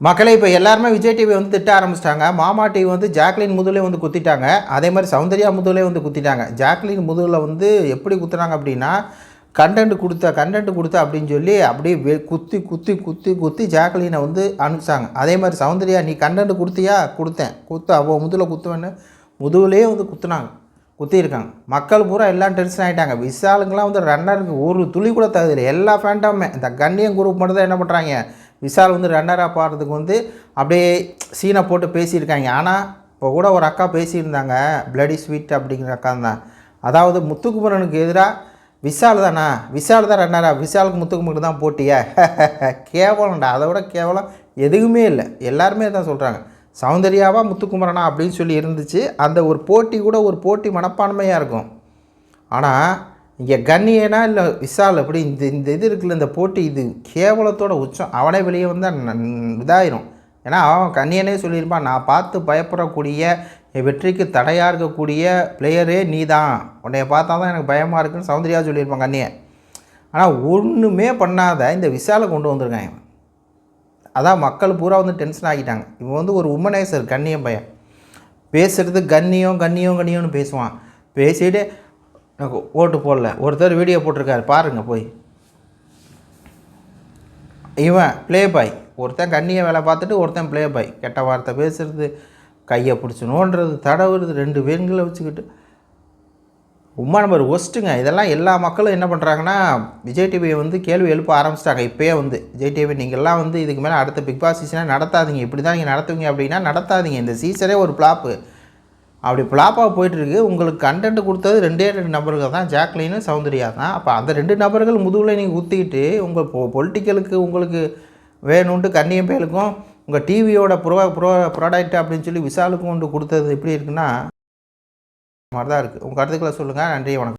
மக்களே இப்போ எல்லாருமே விஜய் டிவி வந்து திட்ட ஆரம்பிச்சிட்டாங்க. மாமா டிவி வந்து ஜாக்லின் முதுலே வந்து குத்திட்டாங்க. அதே மாதிரி சௌந்தர்யா முதுலே வந்து குத்திட்டாங்க. ஜாக்லின் முதுகில் வந்து எப்படி குத்துறாங்க அப்படின்னா கண்டென்ட் கொடுத்த கண்டென்ட் கொடுத்த அப்படின்னு சொல்லி அப்படியே வெ- குத்தி குத்தி குத்தி குத்தி ஜாக்லினை வந்து அனுப்பிச்சாங்க. அதே மாதிரி சௌந்தர்யா நீ கண்டென்ட் கொடுத்தியா? கொடுத்தேன். குத்து அவள் முதுகில் குத்துவேன்னு முதுகுலேயே வந்து குத்துனாங்க. குத்திருக்காங்க மக்கள் பூரா எல்லாம் டென்ஷன் ஆகிட்டாங்க விசாலுங்கெல்லாம் வந்து ரன்னருக்கு ஒரு துளி கூட தகுதியில்லை எல்லா ஃபேண்டாமே இந்த கண்ணியம் குரூப் மட்டும் தான் என்ன பண்ணுறாங்க விஷால் வந்து ரன்னராக பாடுறதுக்கு வந்து அப்படியே சீனை போட்டு பேசியிருக்காங்க. ஆனால் இப்போ கூட ஒரு அக்கா பேசியிருந்தாங்க பிளடி ஸ்வீட் அப்படிங்கிற அக்கா தான். அதாவது முத்துக்குமரனுக்கு எதிராக விஷால் தானா? விஷால் தான் ரன்னரா? விஷாலுக்கு முத்துக்குமரனுக்கு தான் போட்டியா? கேவலம்டா. அதை விட கேவலம் எதுவுமே இல்லை. எல்லாருமே தான் சொல்கிறாங்க சௌந்தர்யாவா முத்துக்குமரனா? அப்படின்னு சொல்லி இருந்துச்சு. அந்த ஒரு போட்டி கூட ஒரு போட்டி மனப்பான்மையாக இருக்கும். ஆனால் இங்கே கண்ணியனா இல்லை விஷால் அப்படி இந்த இந்த இது இருக்குல்ல இந்த போட்டி இது கேவலத்தோட உச்சம். அவனே வெளியே வந்தால் இதாயிரும். ஏன்னா அவன் கண்ணியனே சொல்லியிருப்பான் நான் பார்த்து பயப்படக்கூடிய என் வெற்றிக்கு தடையாக இருக்கக்கூடிய பிளேயரே நீ தான் உன்னைய பார்த்தா தான் எனக்கு பயமாக இருக்குன்னு சௌந்தர்யா சொல்லியிருப்பான் கண்ணியன் ஆனால் ஒன்றுமே பண்ணாத இந்த விஷாலை கொண்டு வந்திருக்கான் இவன். அதான் மக்கள் பூரா வந்து டென்ஷன் ஆகிட்டாங்க. இவன் வந்து ஒரு உமனேசர் கண்ணியம் பையன். பேசுகிறது கண்ணியம் கண்ணியம் கண்ணியம்னு பேசுவான். பேசிட்டு எனக்கு ஓட்டு போடல. ஒருத்தர் வீடியோ போட்டிருக்காரு. பாருங்கள் போய். இவன் ப்ளே பாய் ஒருத்தன் கண்ணியை வேலை பார்த்துட்டு ஒருத்தன் ப்ளே பாய் கெட்ட வார்த்தை பேசுகிறது கையை பிடிச்சி நோண்டுறது தடவுறது ரெண்டு பேருங்களை வச்சுக்கிட்டு. உமா நம்பர் ஒஸ்ட்டுங்க இதெல்லாம் எல்லா மக்களும் என்ன பண்ணுறாங்கன்னா விஜய் டிவியை வந்து கேள்வி எழுப்ப ஆரம்பிச்சிட்டாங்க. இப்போயே வந்து விஜய் டிவி நீங்கள்லாம் வந்து இதுக்கு மேலே அடுத்த பிக் பாஸ் சீசனாக நடத்தாதீங்க. இப்படி தான் நீங்கள் நடத்துவீங்க அப்படின்னா நடத்தாதீங்க. இந்த சீசனே ஒரு ப்ளாப்பு அப்படி ஃப்ளாப்பாக போயிட்டுருக்கு. உங்களுக்கு கண்டென்ட் கொடுத்தது ரெண்டே ரெண்டு நபர்கள் தான். ஜாக்லின்னு சௌந்தர்யா தான். அப்போ அந்த ரெண்டு நபர்கள் முதுகில் நீங்கள் ஊற்றிக்கிட்டு உங்கள் பொ பொலிட்டிக்கலுக்கு உங்களுக்கு வேணும்ன்ட்டு கண்ணியம் பேலுக்கும் உங்கள் டிவியோட ப்ரோ ப்ரோ ப்ராடக்ட் அப்படின்னு சொல்லி விசாலுக்கும் கொண்டு கொடுத்தது எப்படி இருக்குன்னா மாதிரி தான் இருக்குது உங்கள் கருத்துக்களை சொல்லுங்கள் நன்றி வணக்கம்.